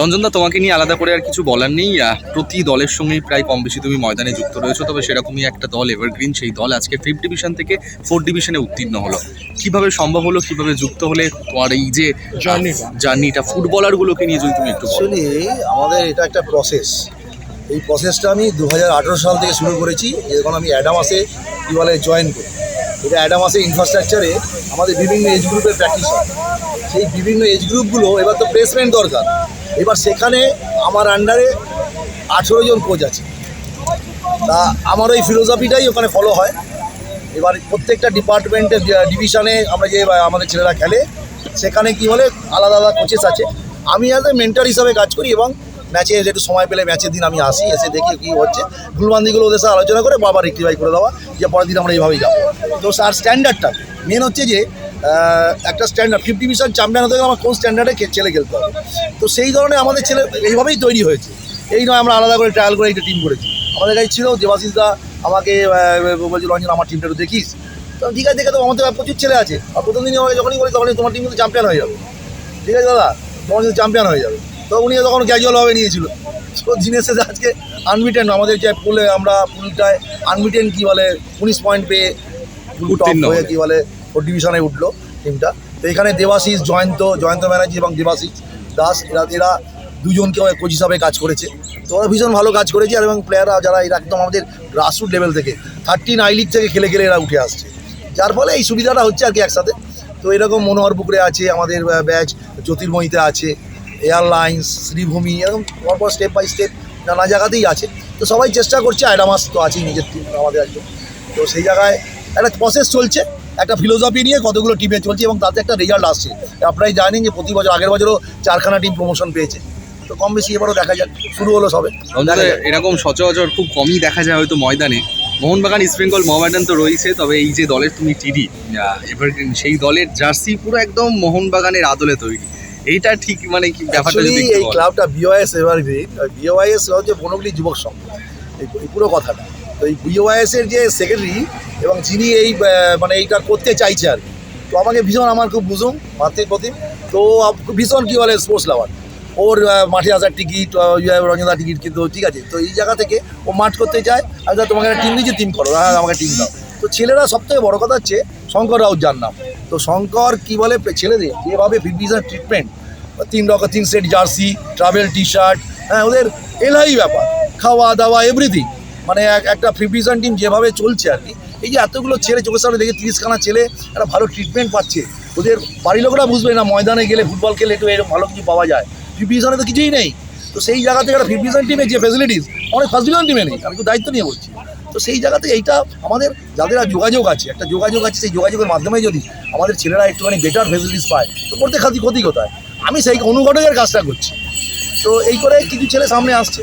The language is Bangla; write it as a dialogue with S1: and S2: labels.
S1: রঞ্জনদা তোমাকে নিয়ে আলাদা করে আর কিছু বলার নেই। প্রতি দলের সঙ্গেই প্রায় কম বেশি তুমি ময়দানে যুক্ত রয়েছো তবে সেরকমই একটা দল এভারগ্রিন সেই দল আজকে ফিফথ ডিভিশন থেকে ফোর্থ ডিভিশনে উত্তীর্ণ হলো। কীভাবে সম্ভব হলো কীভাবে যুক্ত হলে তোমার এই যে
S2: জার্নিটা।
S1: জার্নিটা ফুটবলারগুলোকে নিয়ে যদি তুমি একটু বলো।
S3: অ্যাকচুয়ালি আমাদের এটা একটা প্রসেস এই প্রসেসটা আমি দু হাজার আঠেরো সাল থেকে শুরু করেছি যখন আমি অ্যাডামাসে কী বলে জয়েন করি। এটা অ্যাডামাসে ইনফ্রাস্ট্রাকচারে আমাদের বিভিন্ন এজ গ্রুপের প্র্যাকটিস হয়। সেই বিভিন্ন এজ গ্রুপগুলো এবার তো প্লেসমেন্ট দরকার। এবার সেখানে আমার আন্ডারে আঠেরো জন কোচ আছে। তা আমার ওই ফিলোসফিটাই ওখানে ফলো হয়। এবার প্রত্যেকটা ডিপার্টমেন্টের ডিভিশনে আমরা যে আমাদের ছেলেরা খেলে, সেখানে কি বলে আলাদা আলাদা কোচেস আছে। আমি অ্যাজ এ মেন্টার হিসাবে কাজ করি এবং ম্যাচে একটু সময় পেলে ম্যাচের দিন আমি আসি, এসে দেখি কী হচ্ছে। ভুলবান্দিগুলো ওদের সাথে আলোচনা করে বাবা রেক্টিফাই করে দেওয়া যে পরের দিন আমরা এইভাবেই যাব। তো স্যার স্ট্যান্ডার্ডটা মেন হচ্ছে যে একটা স্ট্যান্ডার্ড ফিফটি মিশন চ্যাম্পিয়ন হতে গেলে আমার কোন স্ট্যান্ডার্ডে ছেলে খেলতে হবে? তো সেই ধরনের আমাদের ছেলে এইভাবেই তৈরি হয়েছে। এই নয় আমরা আলাদা করে ট্রায়াল করে একটা টিম করেছি। আমাদের কাছে ছিল দেবাশিসদা আমাকে বলছিল রঞ্জন আমার টিমটা একটু দেখিস। তো ঠিক আছে দেখে তো আমাদের প্রচুর ছেলে আছে। আর প্রথম দিনই আমাকে যখনই বলি তখনই তোমার টিম কিন্তু চ্যাম্পিয়ন হয়ে যাবে। ঠিক আছে দাদা? তোমার কিন্তু চ্যাম্পিয়ন হয়ে যাবে। তো উনি তখন ক্যাজুয়ালভাবে নিয়েছিল। তো দিনের শেষে আজকে আনবিটেন আমাদের যে পুলে আমরা পুলটায় আনবিটেন কী বলে উনিশ পয়েন্ট পেয়ে টপ হয়ে কী বলে ফোর ডিভিশনে উঠল টিমটা তো এখানে দেবাশিস জয়ন্ত জয়ন্ত ব্যানার্জি এবং দেবাশিস দাস, এরা এরা দুজনকে কোচ হিসাবে কাজ করেছে। তো ওরা ভীষণ ভালো কাজ করেছে আর এবং প্লেয়াররা যারা, এরা একদম আমাদের গ্রাসরুট লেভেল থেকে থার্টিন আই লিগ থেকে খেলে খেলে এরা উঠে আসছে। যার ফলে এই সুবিধাটা হচ্ছে আর কি একসাথে। তো এরকম মনোহর পুকুরে আছে, আমাদের ব্যাচ জ্যোতির্ময়ীতে আছে এয়ারলাইন্স শ্রীভূমি, এরকম পরপর স্টেপ বাই স্টেপ নানা জায়গাতেই আছে। তো সবাই চেষ্টা করছে অ্যাডামাস তো আছেই, নিজের আমাদের একজন। তো সেই জায়গায় একটা প্রসেস চলছে। একটা ফিলোসফি নিয়ে কতগুলো টিমে চলছে এবং তাতে একটা রেজাল্ট আসছে। আপনারাই জানেন যে প্রতি বছর আগের বছরও চারখানা টিম প্রমোশন পেয়েছে। তো কম বেশি এবারও দেখা যাক শুরু হলো সবে।
S1: এরকম সচরাচর খুব কমই দেখা যায় হয়তো ময়দানে। মোহনবাগান ইস্ট বেঙ্গল মোহামেডান তো রয়েছে তবে এই যে দলের তুমি টিডি এভারগ্রিন সেই দলের জার্সি পুরো একদম মোহনবাগানের আদলে তৈরি। এইটা ঠিক মানে কি ব্যাপারটা যদি
S3: এই। ক্লাবটা বিওআইএস এভারগ্রিন বিওআইএস হচ্ছে বনগলি যুবক সংঘ। এই পুরো কথাটা। তো এই বিওআইএস এর যে সেক্রেটারি এবং যিনি এই মানে এইটা করতে চাইছে আর তো আমাকে ভীষণ, আমার খুব বুঝুম মাতৃ প্রতিম তো ভীষণ কী বলে স্পোর্টস লাভার ওর মাঠে আসার টিকিট রঞ্জনা টিকিট কিন্তু, ঠিক আছে। তো এই জায়গা থেকে ও মাঠ করতে চায়। আমি তোমাকে একটা টিম দিচ্ছি টিম করো। হ্যাঁ আমাকে টিম দাও। তো ছেলেরা সব থেকে বড় কথা হচ্ছে, শঙ্কর রাউত যার নাম। তো শঙ্কর কী বলে ছেলেদের যেভাবে ফিফটিজার ট্রিটমেন্ট তিন রকম, তিন set jersey travel T shirt হ্যাঁ ওদের এলাই ব্যাপার খাওয়া দাওয়া এভরিথিং মানে এক- একটা প্রিভিশন টিম যেভাবে চলছে আর কি। এই যে এতগুলো ছেলে চোখের সামনে দেখে তিরিশখানা ছেলে একটা ভালো ট্রিটমেন্ট পাচ্ছে, ওদের বাড়ির লোকরা বুঝবে না, ময়দানে গেলে ফুটবল খেলে একটু এরকম ভালো কিছু পাওয়া যায়। প্রিভিশনে তো কিছুই নেই। তো সেই জায়গা থেকে একটা প্রিভিশন টিমে যে ফেসিলিটিস অনেক ফার্স্ট টিমে নেই, আমি দায়িত্ব নিয়ে বলছি। তো সেই জায়গাতে এইটা আমাদের যাদের আর যোগাযোগ আছে, একটা যোগাযোগ আছে, সেই যোগাযোগের মাধ্যমে যদি আমাদের ছেলেরা একটুখানি বেটার ফেসিলিটিস পায়, তো করতে খাতি ক্ষতি কোথায়? আমি সেই অনুঘটকের কাজটা করছি। তো এই করে কিছু ছেলে সামনে আসছে।